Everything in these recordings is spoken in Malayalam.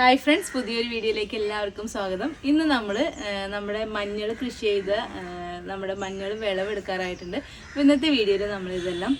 ഹായ് ഫ്രണ്ട്സ് പുതിയൊരു വീഡിയോയിലേക്ക് എല്ലാവർക്കും സ്വാഗതം. ഇന്ന് നമ്മൾ നമ്മുടെ മഞ്ഞൾ കൃഷി ചെയ്ത നമ്മുടെ മഞ്ഞൾ വിളവെടുക്കാറായിട്ടുണ്ട്. അപ്പോൾ ഇന്നത്തെ വീഡിയോയിൽ നമ്മൾ ഇതെല്ലാം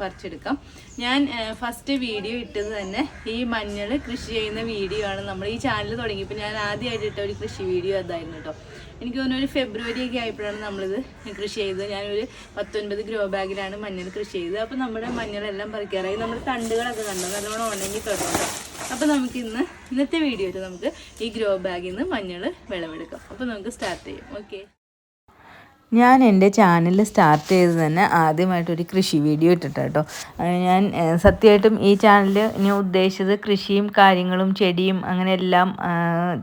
പറിച്ചെടുക്കാം. ഞാൻ ഫസ്റ്റ് വീഡിയോ ഇട്ടത് തന്നെ ഈ മഞ്ഞൾ കൃഷി ചെയ്യുന്ന വീഡിയോ ആണ്. നമ്മൾ ഈ ചാനൽ തുടങ്ങിയപ്പോൾ ഞാൻ ആദ്യമായിട്ട് ഇട്ട ഒരു കൃഷി വീഡിയോ അതായിരുന്നു കേട്ടോ എനിക്ക് തോന്നുന്നു ഒരു ഫെബ്രുവരി ഒക്കെ ആയപ്പോഴാണ് നമ്മളിത് കൃഷി ചെയ്തത്. ഞാനൊരു പത്തൊൻപത് ഗ്രോ ബാഗിലാണ് മഞ്ഞൾ കൃഷി ചെയ്തത്. അപ്പോൾ നമ്മുടെ മഞ്ഞളെല്ലാം പറിക്കാറായി. നമ്മൾ തണ്ടുകളൊക്കെ കണ്ടോ? നല്ലോണം ഉണങ്ങി തുടങ്ങും അപ്പോൾ നമുക്ക് ഇന്ന് ഇന്നത്തെ വീഡിയോയിൽ നമുക്ക് ഈ ഗ്രോ ബാഗിൽ നിന്ന് മഞ്ഞൾ വിളവെടുക്കാം. അപ്പോൾ നമുക്ക് സ്റ്റാർട്ട് ചെയ്യാം. ഓക്കെ ഞാൻ എന്റെ ചാനൽ സ്റ്റാർട്ട് ചെയ്ത് തന്നെ ആദ്യമായിട്ടൊരു കൃഷി വീഡിയോ ഇട്ടിട്ട് കേട്ടോ ഞാൻ സത്യമായിട്ടും ഈ ചാനൽ ഞാൻ ഉദ്ദേശിച്ചത് കൃഷിയും കാര്യങ്ങളും ചെടിയും അങ്ങനെ എല്ലാം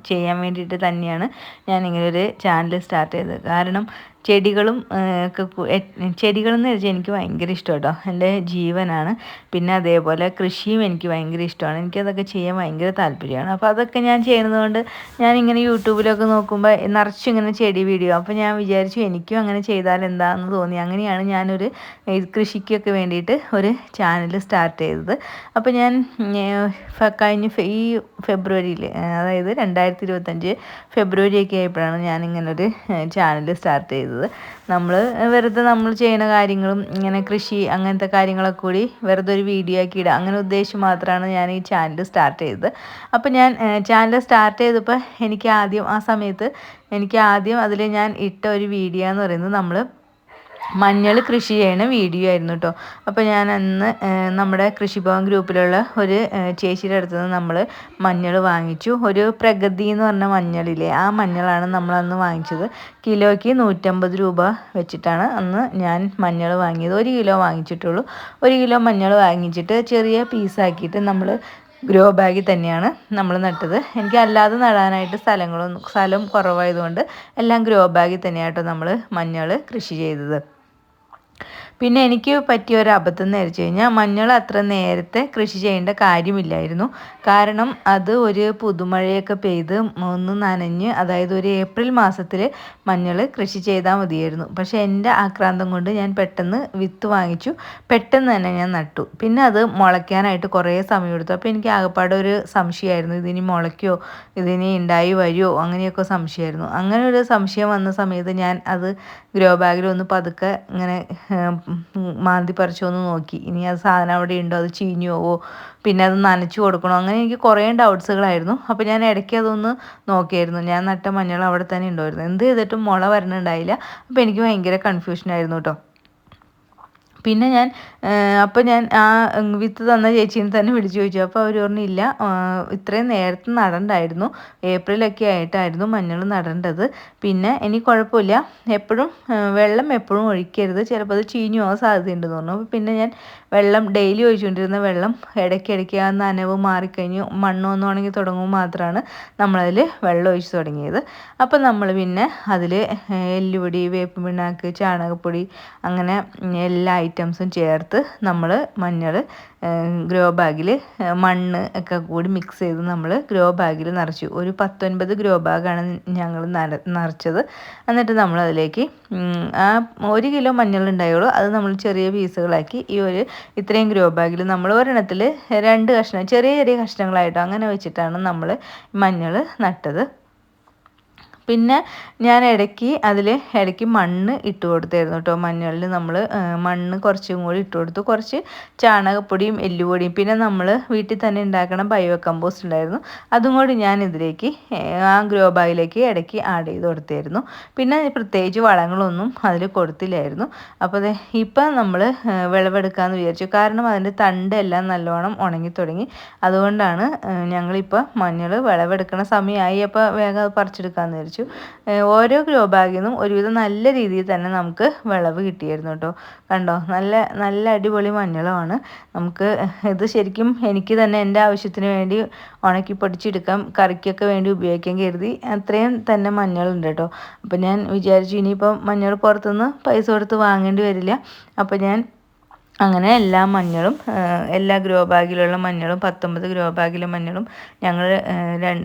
ചെയ്യാൻ വേണ്ടിയിട്ട് തന്നെയാണ് ഞാൻ ഇങ്ങനെ ഒരു ചാനൽ സ്റ്റാർട്ട് ചെയ്തത്. കാരണം ചെടികളും ഒക്കെ ചെടികളെന്ന് വെച്ചാൽ എനിക്ക് ഭയങ്കര ഇഷ്ടം കേട്ടോ എന്റെ ജീവനാണ്. പിന്നെ അതേപോലെ കൃഷിയും എനിക്ക് ഭയങ്കര ഇഷ്ടമാണ്. എനിക്കതൊക്കെ ചെയ്യാൻ ഭയങ്കര താല്പര്യമാണ്. അപ്പോൾ അതൊക്കെ ഞാൻ ചെയ്യുന്നതുകൊണ്ട് ഞാനിങ്ങനെ യൂട്യൂബിലൊക്കെ നോക്കുമ്പോൾ നിറച്ചും ഇങ്ങനെ ചെടി വീഡിയോ. അപ്പോൾ ഞാൻ വിചാരിച്ചു എനിക്കും അങ്ങനെ ചെയ്താൽ എന്താണെന്ന് തോന്നി. അങ്ങനെയാണ് ഞാനൊരു കൃഷിക്കൊക്കെ വേണ്ടിയിട്ട് ഒരു ചാനൽ സ്റ്റാർട്ട് ചെയ്തത്. അപ്പോൾ ഞാൻ കഴിഞ്ഞ ഈ ഫെബ്രുവരിയിൽ അതായത് രണ്ടായിരത്തി ഇരുപത്തഞ്ച് ഫെബ്രുവരി ഒക്കെ ആയപ്പോഴാണ് ഞാനിങ്ങനൊരു ചാനൽ സ്റ്റാർട്ട് ചെയ്തത്. നമ്മൾ വെറുതെ നമ്മൾ ചെയ്യുന്ന കാര്യങ്ങളും ഇങ്ങനെ കൃഷി അങ്ങനത്തെ കാര്യങ്ങളൊക്കെ കൂടി വെറുതെ ഒരു വീഡിയോ ആക്കി ഇടുക. അങ്ങനെ ഉദ്ദേശിച്ച് മാത്രമാണ് ഞാൻ ഈ ചാനൽ സ്റ്റാർട്ട് ചെയ്തത്. അപ്പോൾ ഞാൻ ചാനൽ സ്റ്റാർട്ട് ചെയ്തപ്പോൾ എനിക്ക് ആദ്യം ആ സമയത്ത് എനിക്ക് ആദ്യം അതിൽ ഞാൻ ഇട്ട ഒരു വീഡിയോ എന്ന് പറയുന്നത് നമ്മൾ മഞ്ഞൾ കൃഷി ചെയ്യണ വീഡിയോ ആയിരുന്നു കേട്ടോ അപ്പോൾ ഞാൻ അന്ന് നമ്മുടെ കൃഷിഭവൻ ഗ്രൂപ്പിലുള്ള ഒരു ചേച്ചിയുടെ അടുത്ത് നിന്ന് നമ്മൾ മഞ്ഞൾ വാങ്ങിച്ചു. ഒരു പ്രഗതി എന്ന് പറഞ്ഞ മഞ്ഞളില്ലേ ആ മഞ്ഞളാണ് നമ്മൾ അന്ന് വാങ്ങിച്ചത്. കിലോയ്ക്ക് നൂറ്റമ്പത് രൂപ വെച്ചിട്ടാണ് അന്ന് ഞാൻ മഞ്ഞൾ വാങ്ങിയത്. ഒരു കിലോ വാങ്ങിച്ചിട്ടുള്ളൂ. ഒരു കിലോ മഞ്ഞൾ വാങ്ങിച്ചിട്ട് ചെറിയ പീസാക്കിയിട്ട് നമ്മൾ ഗ്രോ ബാഗിൽ തന്നെയാണ് നമ്മൾ നട്ടത്. എനിക്ക് അല്ലാതെ നടാനായിട്ട് സ്ഥലങ്ങളൊന്നും സ്ഥലം കുറവായതുകൊണ്ട് എല്ലാം ഗ്രോ ബാഗിൽ തന്നെയാട്ടോ നമ്മൾ മഞ്ഞൾ കൃഷി ചെയ്തത്. പിന്നെ എനിക്ക് പറ്റിയ ഒരു അബദ്ധം എന്ന് വെച്ച് കഴിഞ്ഞാൽ മഞ്ഞൾ അത്ര നേരത്തെ കൃഷി ചെയ്യേണ്ട കാര്യമില്ലായിരുന്നു. കാരണം അത് ഒരു പുതുമഴയൊക്കെ പെയ്ത് ഒന്ന് നനഞ്ഞ് അതായത് ഒരു ഏപ്രിൽ മാസത്തിൽ മഞ്ഞൾ കൃഷി ചെയ്താൽ മതിയായിരുന്നു. പക്ഷേ എന്റെ ആക്രാന്തം കൊണ്ട് ഞാൻ പെട്ടെന്ന് വിത്ത് വാങ്ങിച്ചു. പെട്ടെന്ന് തന്നെ ഞാൻ നട്ടു. പിന്നെ അത് മുളയ്ക്കാനായിട്ട് കുറേ സമയമെടുത്തു അപ്പോൾ എനിക്ക് ആകെപ്പാടെ ഒരു സംശയമായിരുന്നു. ഇതിനി മുളയ്ക്കോ? ഇതിനി ഉണ്ടായി വരുമോ അങ്ങനെയൊക്കെ സംശയമായിരുന്നു. അങ്ങനെ ഒരു സംശയം വന്ന സമയത്ത് ഞാൻ അത് ഗ്രോ ബാഗിൽ ഒന്ന് പതുക്കെ ഇങ്ങനെ മാന്തി പറിച്ചൊന്ന് നോക്കി. ഇനി ആ സാധനം അവിടെ ഉണ്ടോ? അത് ചീഞ്ഞു പോവോ? പിന്നെ അത് നനച്ചു കൊടുക്കണോ? അങ്ങനെ എനിക്ക് കുറേ ഡൗട്ട്സുകളായിരുന്നു അപ്പോൾ ഞാൻ ഇടയ്ക്ക് അതൊന്ന് നോക്കിയായിരുന്നു. ഞാൻ നട്ട മഞ്ഞൾ അവിടെ തന്നെ ഉണ്ടായിരുന്നു. എന്ത് ചെയ്തിട്ടും മുള വരണുണ്ടായില്ല. അപ്പോൾ എനിക്ക് ഭയങ്കര കൺഫ്യൂഷനായിരുന്നു കേട്ടോ പിന്നെ ഞാൻ അപ്പോൾ ഞാൻ ആ വിത്ത് തന്ന ചേച്ചീനെ തന്നെ വിളിച്ചു ചോദിച്ചു. അപ്പോൾ അവർ പറഞ്ഞില്ല ഇത്രയും നേരത്തെ നടണ്ടായിരുന്നു. ഏപ്രിലൊക്കെ ആയിട്ടായിരുന്നു മഞ്ഞൾ നടേണ്ടത്. പിന്നെ ഇനി കുഴപ്പമില്ല. എപ്പോഴും വെള്ളം എപ്പോഴും ഒഴിക്കരുത്. ചിലപ്പോൾ അത് ചീഞ്ഞു പോകാൻ സാധ്യതയുണ്ടെന്ന് പറഞ്ഞു. അപ്പോൾ പിന്നെ ഞാൻ വെള്ളം ഡെയിലി ഒഴിച്ചുകൊണ്ടിരുന്ന വെള്ളം ഇടയ്ക്കിടയ്ക്ക് ആ നനവ് മാറിക്കഴിഞ്ഞു മണ്ണ് ഒന്ന് ഉണങ്ങി തുടങ്ങുമ്പോൾ മാത്രമാണ് നമ്മളതിൽ വെള്ളം ഒഴിച്ച് തുടങ്ങിയത്. അപ്പം നമ്മൾ പിന്നെ അതിൽ എല്ലുപൊടി വേപ്പ് പിണ്ണാക്ക് ചാണകപ്പൊടി അങ്ങനെ എല്ലാ ഐറ്റംസും ചേർത്ത് നമ്മൾ മഞ്ഞൾ ഗ്രോ ബാഗിൽ മണ്ണ് ഒക്കെ കൂടി മിക്സ് ചെയ്ത് നമ്മൾ ഗ്രോ ബാഗിൽ നിറച്ചു. ഒരു പത്തൊൻപത് ഗ്രോ ബാഗാണ് ഞങ്ങൾ നിറച്ചത്. എന്നിട്ട് നമ്മളതിലേക്ക് ആ ഒരു കിലോ മഞ്ഞൾ ഉണ്ടായുള്ളൂ. അത് നമ്മൾ ചെറിയ പീസുകളാക്കി ഈ ഒരു ഇത്രയും ഗ്രോ ബാഗിൽ നമ്മൾ ഒരെണ്ണത്തിൽ രണ്ട് കഷ്ണം ചെറിയ ചെറിയ കഷ്ണങ്ങളായിട്ടോ അങ്ങനെ വെച്ചിട്ടാണ് നമ്മൾ മഞ്ഞൾ നട്ടത്. പിന്നെ ഞാൻ ഇടയ്ക്ക് അതിൽ ഇടയ്ക്ക് മണ്ണ് ഇട്ട് കൊടുത്തായിരുന്നു കേട്ടോ മഞ്ഞളിൽ നമ്മൾ മണ്ണ് കുറച്ചും കൂടി ഇട്ട് കൊടുത്തു. കുറച്ച് ചാണകപ്പൊടിയും എല്ലുപൊടിയും. പിന്നെ നമ്മൾ വീട്ടിൽ തന്നെ ഉണ്ടാക്കണ ബയോ കമ്പോസ്റ്റ് ഉണ്ടായിരുന്നു. അതും കൂടി ഞാൻ ഇതിലേക്ക് ആ ഗ്രോ ബാഗിലേക്ക് ഇടയ്ക്ക് ആഡ് ചെയ്ത് കൊടുത്തായിരുന്നു. പിന്നെ പ്രത്യേകിച്ച് വളങ്ങളൊന്നും അതിൽ കൊടുത്തില്ലായിരുന്നു. അപ്പോൾ ഇപ്പം നമ്മൾ വിളവെടുക്കാമെന്ന് വിചാരിച്ചു. കാരണം അതിന്റെ തണ്ട് എല്ലാം നല്ലോണം ഉണങ്ങി തുടങ്ങി. അതുകൊണ്ടാണ് ഞങ്ങളിപ്പോൾ മഞ്ഞൾ വിളവെടുക്കണ സമയമായി. അപ്പോൾ വേഗം അത് പറിച്ചെടുക്കാമെന്ന് വിചാരിച്ചു. ഏഹ്, ഓരോ ഗ്രോ ബാഗിൽ നിന്നും ഒരുവിധം നല്ല രീതിയിൽ തന്നെ നമുക്ക് വിളവ് കിട്ടിയായിരുന്നു കേട്ടോ. കണ്ടോ? നല്ല നല്ല അടിപൊളി മഞ്ഞളുമാണ്. നമുക്ക് ഇത് ശരിക്കും എനിക്ക് തന്നെ എന്റെ ആവശ്യത്തിന് വേണ്ടി ഉണക്കി പൊടിച്ചെടുക്കാം കറിക്കൊക്കെ വേണ്ടി ഉപയോഗിക്കാൻ കരുതി അത്രയും തന്നെ മഞ്ഞളുണ്ട് കേട്ടോ. അപ്പോൾ ഞാൻ വിചാരിച്ചു ഇനിയിപ്പം മഞ്ഞൾ പുറത്തുനിന്ന് പൈസ കൊടുത്ത് വാങ്ങേണ്ടി വരില്ല. അപ്പോൾ ഞാൻ അങ്ങനെ എല്ലാ മഞ്ഞളും എല്ലാ ഗ്രോ ബാഗിലുള്ള മഞ്ഞളും പത്തൊമ്പത് ഗ്രോ ബാഗിലെ മഞ്ഞളും ഞങ്ങൾ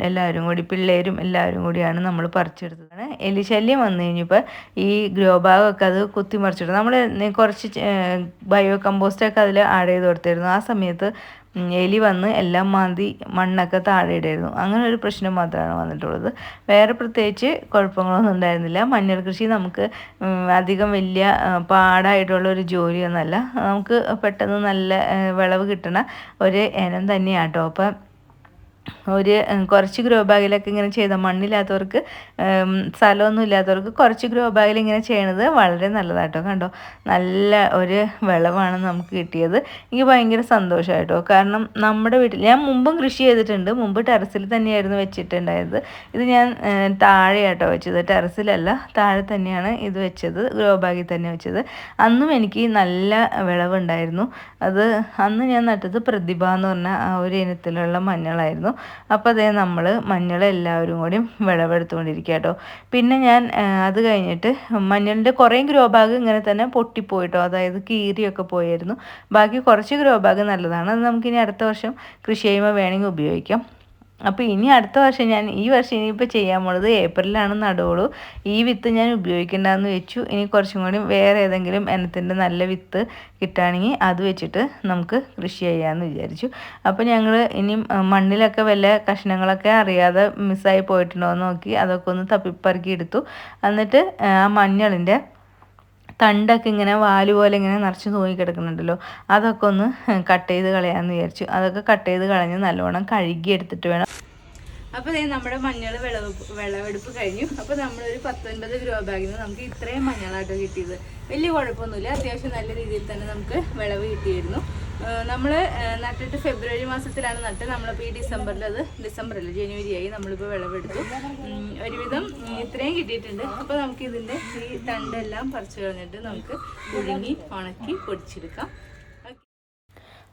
എല്ലാവരും കൂടി പിള്ളേരും എല്ലാവരും കൂടിയാണ് നമ്മൾ പറിച്ചെടുത്തത്. എലിശല്യം വന്നു കഴിഞ്ഞപ്പോൾ ഈ ഗ്രോ ബാഗൊക്കെ അത് കുത്തി മറിച്ചിടും നമ്മൾ കുറച്ച് ബയോ കമ്പോസ്റ്റൊക്കെ അതിൽ ആഡ് ചെയ്ത് കൊടുത്തിരുന്നു. ആ സമയത്ത് എലി വന്ന് എല്ലാം മാന്തി മണ്ണൊക്കെ താഴെ ഇടായിരുന്നു അങ്ങനെ ഒരു പ്രശ്നം മാത്രമാണ് വന്നിട്ടുള്ളത്. വേറെ പ്രത്യേകിച്ച് കുഴപ്പങ്ങളൊന്നും ഉണ്ടായിരുന്നില്ല. മഞ്ഞൾ കൃഷി നമുക്ക് അധികം വലിയ പാടായിട്ടുള്ള ഒരു ജോലിയൊന്നുമല്ല. നമുക്ക് പെട്ടെന്ന് നല്ല വിളവ് കിട്ടണ ഒരു ഇനം തന്നെയാട്ടോ. അപ്പം ഒരു കുറച്ച് ഗ്രോ ബാഗിലൊക്കെ ഇങ്ങനെ ചെയ്ത മണ്ണില്ലാത്തവർക്ക് സ്ഥലമൊന്നും ഇല്ലാത്തവർക്ക് കുറച്ച് ഗ്രോ ബാഗിൽ ഇങ്ങനെ ചെയ്യണത് വളരെ നല്ലതാട്ടോ കണ്ടോ? നല്ല ഒരു വിളവാണ് നമുക്ക് കിട്ടിയത്. എനിക്ക് ഭയങ്കര സന്തോഷമായിട്ടോ കാരണം നമ്മുടെ വീട്ടിൽ ഞാൻ മുമ്പും കൃഷി ചെയ്തിട്ടുണ്ട്. മുമ്പ് ടെറസിൽ തന്നെയായിരുന്നു വെച്ചിട്ടുണ്ടായത്. ഇത് ഞാൻ താഴെയാട്ടോ വെച്ചത്. ടെറസിലല്ല താഴെ തന്നെയാണ് ഇത് വെച്ചത് ഗ്രോ ബാഗിൽ തന്നെ വെച്ചത്. അന്നും എനിക്ക് നല്ല വിളവുണ്ടായിരുന്നു. അത് അന്ന് ഞാൻ നട്ടത് പ്രതിഭ എന്ന് പറഞ്ഞ ആ ഒരു ഇനത്തിലുള്ള മഞ്ഞളായിരുന്നു. അപ്പോൾ അതേ നമ്മൾ മഞ്ഞൾ എല്ലാവരും കൂടി വിളവെടുത്തുകൊണ്ടിരിക്കുക കേട്ടോ പിന്നെ ഞാൻ അത് കഴിഞ്ഞിട്ട് മഞ്ഞളിന്റെ കുറേ ഗ്രോ ബാഗ് ഇങ്ങനെ തന്നെ പൊട്ടിപ്പോയിട്ടോ അതായത് കീറിയൊക്കെ പോയായിരുന്നു. ബാക്കി കുറച്ച് ഗ്രോ ബാഗ് നല്ലതാണ്. അത് നമുക്കിനി അടുത്ത വർഷം കൃഷി ചെയ്യുമ്പോൾ വേണമെങ്കിൽ ഉപയോഗിക്കാം. അപ്പോൾ ഇനി അടുത്ത വർഷം ഞാൻ ഈ വർഷം ഇനിയിപ്പോൾ ചെയ്യാൻ പോണത് ഏപ്രിലാണ് നടുവുള്ളൂ. ഈ വിത്ത് ഞാൻ ഉപയോഗിക്കേണ്ടെന്ന് വെച്ചു. ഇനി കുറച്ചും കൂടി വേറെ ഏതെങ്കിലും ഇനത്തിന്റെ നല്ല വിത്ത് കിട്ടുകയാണെങ്കിൽ അത് വെച്ചിട്ട് നമുക്ക് കൃഷി ചെയ്യാമെന്ന് വിചാരിച്ചു. അപ്പോൾ ഞങ്ങൾ ഇനി മണ്ണിലൊക്കെ വല്ല കഷ്ണങ്ങളൊക്കെ അറിയാതെ മിസ്സായി പോയിട്ടുണ്ടോ എന്ന് നോക്കി അതൊക്കെ ഒന്ന് തപ്പിപ്പറക്കി എടുത്തു. എന്നിട്ട് ആ മഞ്ഞളിന്റെ തണ്ടൊക്കെ ഇങ്ങനെ വാൽ പോലെ ഇങ്ങനെ നിറച്ച് തൂങ്ങി കിടക്കുന്നുണ്ടല്ലോ. അതൊക്കെ ഒന്ന് കട്ട് ചെയ്ത് കളയാമെന്ന് വിചാരിച്ചു. അതൊക്കെ കട്ട് ചെയ്ത് കളഞ്ഞ് നല്ലോണം കഴുകി എടുത്തിട്ട് വേണം. അപ്പോൾ ദേ നമ്മുടെ മഞ്ഞൾ വിളവ് വിളവെടുപ്പ് കഴിഞ്ഞു. അപ്പോൾ നമ്മളൊരു പത്തൊൻപത് ഗ്രോ ബാഗിൽ നിന്ന് നമുക്ക് ഇത്രയും മഞ്ഞളാട്ടോ കിട്ടിയത്. വലിയ കുഴപ്പമൊന്നുമില്ല. അത്യാവശ്യം നല്ല രീതിയിൽ തന്നെ നമുക്ക് വിളവ് കിട്ടിയിരുന്നു. നമ്മൾ നട്ടിട്ട് ഫെബ്രുവരി മാസത്തിലാണ് നട്ട്. നമ്മളിപ്പോൾ ഈ ഡിസംബറിൽ അത് ജനുവരി ആയി നമ്മളിപ്പോൾ വിളവെടുത്തു ഒരുവിധം ഇത്രയും കിട്ടിയിട്ടുണ്ട്. അപ്പോൾ നമുക്ക് ഇതിന്റെ ഈ തണ്ടെല്ലാം പറിച്ചു കളഞ്ഞിട്ട് നമുക്ക് പുഴുങ്ങി ഉണക്കി പൊടിച്ചെടുക്കാം.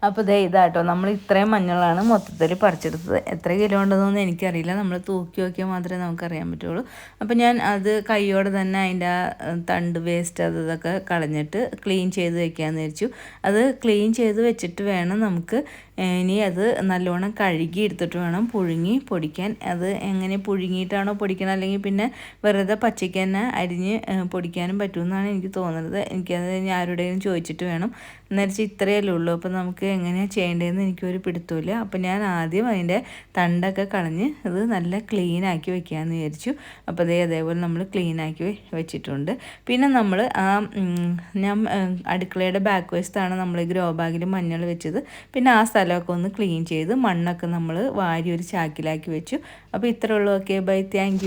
അപ്പോൾ ദേ ഇതാട്ടോ നമ്മൾ ഇത്രയും മഞ്ഞളാണ് മൊത്തത്തിൽ പറിച്ചെടുത്തത്. എത്ര കിലോ ഉണ്ടെന്നൊന്നും എനിക്കറിയില്ല. നമ്മൾ തൂക്കി നോക്കിയാൽ മാത്രമേ നമുക്കറിയാൻ പറ്റുള്ളൂ. അപ്പോൾ ഞാൻ അത് കൈയോടെ തന്നെ അതിന്റെ ആ തണ്ട് വേസ്റ്റ് അത് ഇതൊക്കെ കളഞ്ഞിട്ട് ക്ലീൻ ചെയ്ത് വെക്കാമെന്ന് വിചാരിച്ചു. അത് ക്ലീൻ ചെയ്ത് വെച്ചിട്ട് വേണം നമുക്ക് ഇനി അത് നല്ലോണം കഴുകി എടുത്തിട്ട് വേണം പുഴുങ്ങി പൊടിക്കാൻ. അത് എങ്ങനെ പുഴുങ്ങിയിട്ടാണോ പൊടിക്കണം അല്ലെങ്കിൽ പിന്നെ വെറുതെ പച്ചയ്ക്ക് തന്നെ അരിഞ്ഞ് പൊടിക്കാനും പറ്റുമെന്നാണ് എനിക്ക് തോന്നുന്നത്. എനിക്കത് ആരുടെയും ചോദിച്ചിട്ട് വേണം. എന്നുവെച്ചാൽ ഇത്രയല്ലേ ഉള്ളൂ. അപ്പോൾ നമുക്ക് എങ്ങനെയാണ് ചെയ്യേണ്ടതെന്ന് എനിക്കൊരു പിടുത്തമില്ല അപ്പോൾ ഞാൻ ആദ്യം അതിന്റെ തണ്ടൊക്കെ കളഞ്ഞ് അത് നല്ല ക്ലീൻ ആക്കി വെക്കാമെന്ന് വിചാരിച്ചു. അപ്പോൾ അതേ അതേപോലെ നമ്മൾ ക്ലീൻ ആക്കി വെച്ചിട്ടുണ്ട്. പിന്നെ നമ്മൾ ആ ഞാൻ അടുക്കളയുടെ ബാക്ക് വശത്താണ് നമ്മൾ ഗ്രോ ബാഗിൽ മഞ്ഞൾ വെച്ചത്. പിന്നെ ആ സ്ഥലമൊക്കെ ഒന്ന് ക്ലീൻ ചെയ്ത് മണ്ണൊക്കെ നമ്മൾ വാരി ഒരു ചാക്കിലാക്കി വെച്ചു. അപ്പോൾ ഇത്രേ ഉള്ളൂ. Okay bye thank